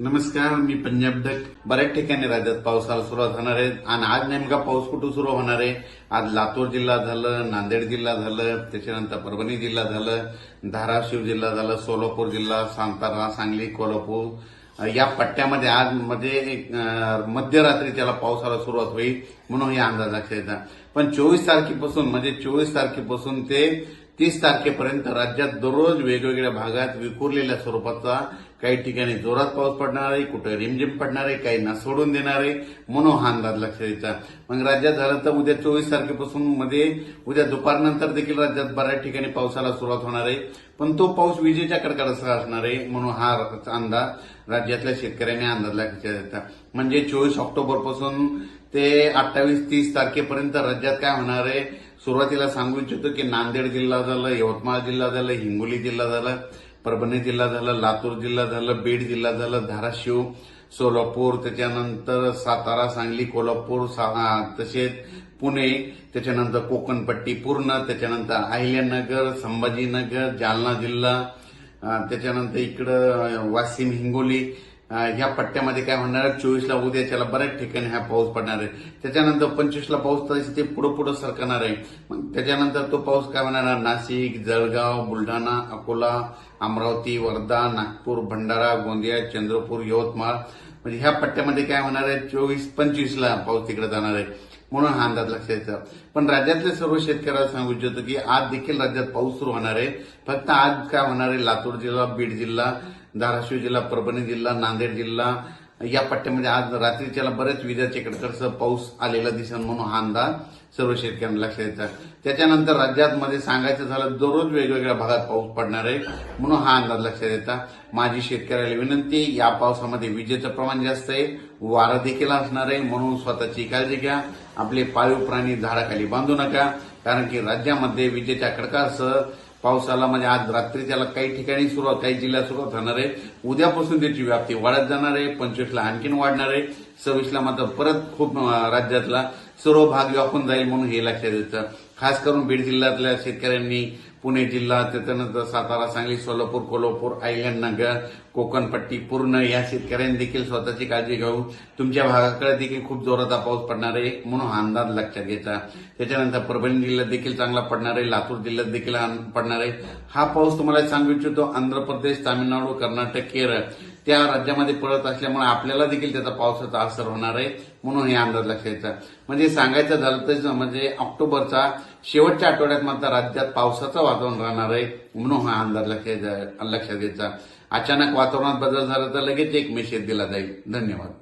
नमस्कार मी पंजाब डक बऱ्याच ठिकाणी राज्यात पावसाला सुरुवात होणार आहे. आणि आज नेमका पाऊस कुठं सुरू होणार आहे? आज लातूर जिल्हा झालं नांदेड जिल्हा झालं त्याच्यानंतर परभणी जिल्हा झालं धाराशिव जिल्हा झालं सोलापूर जिल्हा सांतारा सांगली कोल्हापूर. या पट्ट्यामध्ये आज म्हणजे मध्ये मध्यरात्री त्याला पावसाला सुरुवात होईल म्हणून हे अंदाज लक्षात पण चोवीस तारखेपासून म्हणजे चोवीस तारखेपासून ते तीस तारखेपर्यंत राज्यात दररोज वेगवेगळ्या भागात विखुरलेल्या स्वरूपाचा काही ठिकाणी जोरात पाऊस पडणार आहे कुठं रिमझिम पडणार आहे काही ना सोडून देणार आहे म्हणून हा अंदाज लक्षात द्यायचा मग राज्यात झालं तर उद्या चोवीस तारखेपासून मध्ये उद्या दुपारनंतर देखील राज्यात बऱ्याच ठिकाणी पावसाला सुरुवात होणार आहे. पण तो पाऊस विजेच्या कडकडासह असणार आहे म्हणून हा अंदाज राज्यातल्या शेतकऱ्यांनी अंदाज लक्षात द्यायचा म्हणजे चोवीस ऑक्टोबरपासून ते अठ्ठावीस तीस तारखेपर्यंत राज्यात काय होणार आहे सुरुवातीला सांगू इच्छितो की नांदेड जिल्हा झालं यवतमाळ जिल्हा झालं हिंगोली जिल्हा झाला परभणी जिल्हा झालं लातूर जिल्हा झालं बीड जिल्हा झालं धाराशिव सोलापूर त्याच्यानंतर सातारा सांगली कोल्हापूर सा- तसेच पुणे त्याच्यानंतर कोकणपट्टी पूर्ण त्याच्यानंतर अहिल्यानगर संभाजीनगर जालना जिल्हा त्याच्यानंतर इकडं वाशिम हिंगोली ह्या पट्ट्यामध्ये काय होणार आहे? चोवीसला उद्याच्याला बऱ्याच ठिकाणी हा पाऊस पडणार आहे. त्याच्यानंतर पंचवीसला पाऊस तर ते पुढं पुढं सरकणार आहे. मग त्याच्यानंतर तो पाऊस काय होणार नाशिक जळगाव बुलढाणा अकोला अमरावती वर्धा नागपूर भंडारा गोंदिया चंद्रपूर यवतमाळ म्हणजे ह्या पट्ट्यामध्ये काय होणार आहे? चोवीस पंचवीसला पाऊस तिकडे जाणार आहे. म्हणून हा अंदाज लक्षात येतो. पण राज्यातल्या सर्व शेतकऱ्याला सांगू इच्छितो की आज देखील राज्यात पाऊस सुरू होणार आहे. फक्त आज काय होणार आहे? लातूर जिल्हा बीड जिल्हा धाराशिव जिल्हा परभणी जिल्हा नांदेड जिल्हा या पट्ट्यामध्ये आज रात्रीच्याला बरेच विजाचे कडकडसह पाऊस आलेला दिसेल म्हणून हा अंदाज सर्व शेतकऱ्यांना लक्षात येतात त्याच्यानंतर राज्यात मध्ये सांगायचं झालं दररोज वेगवेगळ्या भागात पाऊस पडणार आहे म्हणून हा अंदाज लक्षात येतात माझी शेतकऱ्याला विनंती या पावसामध्ये विजेचं प्रमाण जास्त आहे वारा देखील असणार आहे म्हणून स्वतःची काळजी घ्या. आपले पाळीव प्राणी झाडाखाली बांधू नका कारण की राज्यामध्ये विजेच्या कडकासह पावसाला म्हणजे आज रात्री त्याला काही ठिकाणी सुरुवात काही जिल्ह्यात सुरुवात होणार आहे. उद्यापासून त्याची व्याप्ती वाढत जाणार आहे. पंचवीसला आणखीन वाढणार आहे. सव्वीसला मात्र परत खूप राज्यातला सर्व भाग व्यापून जाईल म्हणून हे लक्षात येतं. खास करून बीड जिल्ह्यातल्या शेतकऱ्यांनी पुणे जिल्हा त्याच्यानंतर सातारा सांगली सोलापूर कोल्हापूर अहिल्यानगर कोकणपट्टी पूर्ण या शेतकऱ्यांनी देखील स्वतःची काळजी घेऊ तुमच्या भागाकडे देखील खूप जोराचा पाऊस पडणार आहे म्हणून हा अंदाज लक्षात घ्यायचा. त्याच्यानंतर परभणी जिल्ह्यात देखील चांगला पडणार आहे लातूर जिल्ह्यात देखील पडणार आहे. हा पाऊस तुम्हाला सांगू इच्छितो आंध्र प्रदेश तामिळनाडू कर्नाटक केरळ त्या राज्यामध्ये पडत असल्यामुळे आपल्याला देखील त्याचा पावसाचा असर होणार आहे म्हणून हे अंदाज लक्षात घ्यायचा. म्हणजे सांगायचं झालं तर म्हणजे ऑक्टोबरचा शेवटच्या आठवड्यात मात्र राज्यात पावसाचं वातावरण राहणार आहे. म्हणून हा अंदाज लक्षात लक्षात घ्यायचा. अचानक वातावरणात बदल झाला तर लगेच एक मेसेज दिला जाईल. धन्यवाद.